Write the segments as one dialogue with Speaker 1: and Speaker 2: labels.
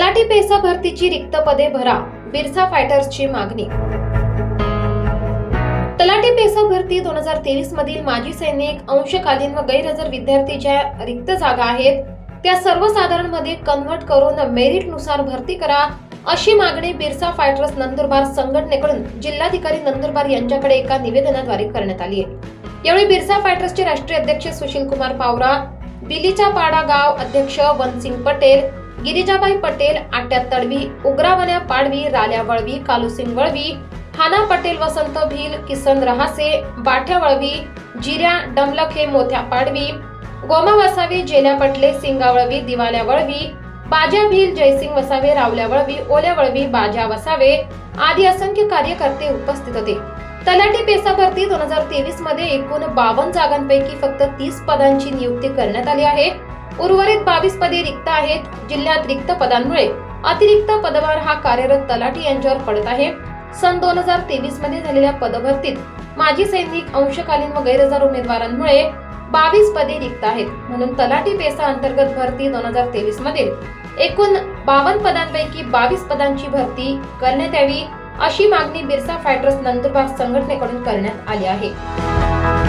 Speaker 1: तलाठी पेसा भरतीची रिक्त पदे भरा बिरसा फायटर्सची मागणी. तलाठी पेसा भरती दोन हजार तेवीस मधील माजी सैनिक अंशकालीन व गैरहजर विद्यार्थी ज्या रिक्त जागा आहेत. त्या सर्वसाधारणमध्ये कन्व्हर्ट करून मेरिटनुसार भरती करा अशी मागणी बिरसा फायटर्स नंदुरबार संघटनेकडून जिल्हाधिकारी नंदुरबार यांच्याकडे एका निवेदनाद्वारे करण्यात आली आहे. यावेळी बिरसा फायटर्सचे राष्ट्रीय अध्यक्ष सुशील कुमार पावरा बिलीचा पाडा गाव अध्यक्ष वनसिंग पटेल गिरिजाबाई पटेल आट्या तडवी उग्रावण्या पाडवी राल्या वळवी कालुसिंग वळवी हाना पटेल वसंत भील किसन रहासे बाठ्या वळवी जिऱ्या डमलखे मोथ्या पाडवी गोमा वसावे जेल्या पटले सिंगा वळवी दिवाल्या वळवी बाजा भील जयसिंग वसावे रावल्या वळवी ओल्या वळवी बाजा वसावे आदी असंख्य कार्यकर्ते उपस्थित होते. तलाठी पेसा भरती दोन हजार तेवीसमध्ये एकूण बावन्न जागांपैकी फक्त तीस पदांची नियुक्ती करण्यात आली आहे. उर्वरित बावीस पदे रिक्त आहेत. जिल्ह्यात रिक्त पदांमुळे अतिरिक्त पदभार हा कार्यरत तलाठी यांच्यावर पडत आहे. सन दोन हजार तेवीसमध्ये झालेल्या पदभरतीत माजी सैनिक अंशकालीन व गैरहजर उमेदवारांमुळे बावीस पदे रिक्त आहेत. म्हणून तलाठी पेसा अंतर्गत भरती दोन हजार तेवीस मधील एकूण बावन्न पदांपैकी बावीस पदांची भरती करण्यात यावी अशी मागणी बिरसा फायटर्स नंदुरबार संघटनेकडून करण्यात आली आहे.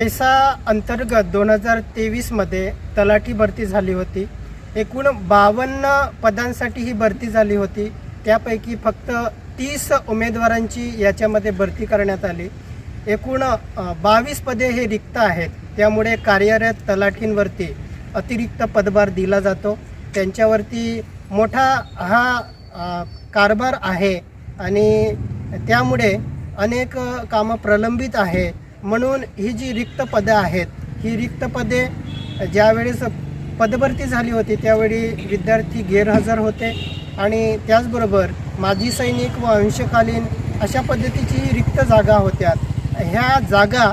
Speaker 2: पैसा अंतर्गत दोन हजार तेवीसमध्ये तलाठी भरती झाली होती. एकूण बावन्न पदांसाठी ही भरती झाली होती. त्यापैकी फक्त तीस उमेदवारांची याच्यामध्ये भरती करण्यात आली. एकूण बावीस पदे हे रिक्त आहेत. त्यामुळे कार्यरत तलाठींवरती अतिरिक्त पदभार दिला जातो. त्यांच्यावरती मोठा हा कारभार आहे आणि त्यामुळे अनेक कामं प्रलंबित आहे. म्हणून ही जी रिक्त पदं आहेत ही रिक्त पदे ज्यावेळेस पदभरती झाली होती त्यावेळी विद्यार्थी गैरहजर होते. आणि त्याचबरोबर माजी सैनिक व अंशकालीन अशा पद्धतीची रिक्त जागा होत्या. ह्या जागा